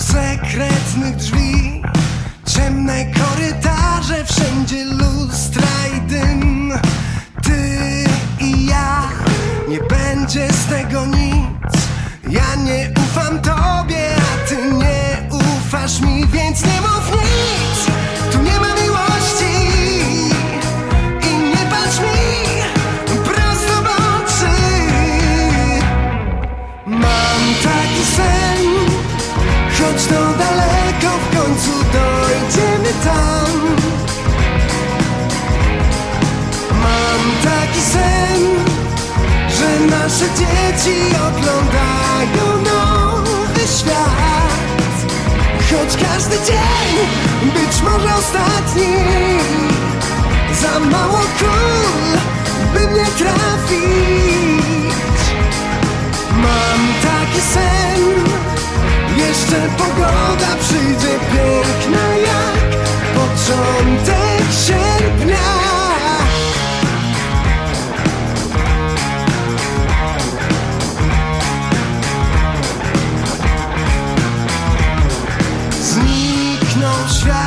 sekretnych drzwi. Ciemne korytarze, wszędzie lustra i dym nasze dzieci oglądają nowy świat. Choć każdy dzień być może ostatni Za mało kul, by mnie trafić. Mam taki sen Jeszcze pogoda przyjdzie piękna jak początek sierpnia try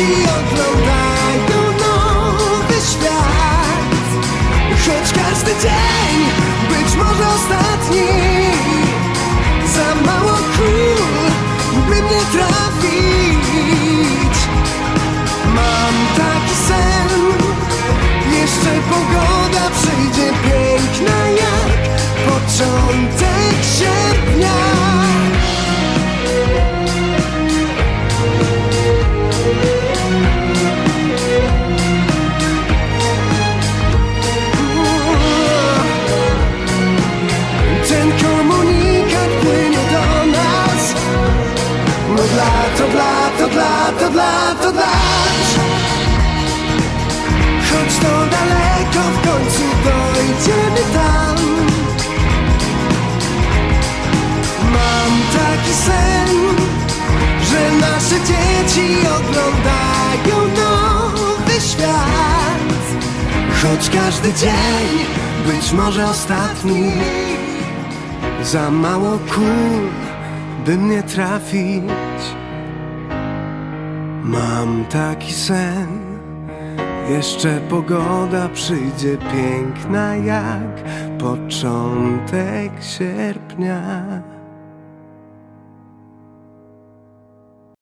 dzieci oglądają nowy świat. Choć każdy dzień być może ostatni. Za mało kul, by mnie trafić. Mam taki sen. Jeszcze pogoda przyjdzie piękna jak początek dzieci oglądają nowy świat. Choć każdy dzień być może ostatni. Za mało kul, by mnie trafić. Mam taki sen. Jeszcze pogoda przyjdzie piękna jak początek sierpnia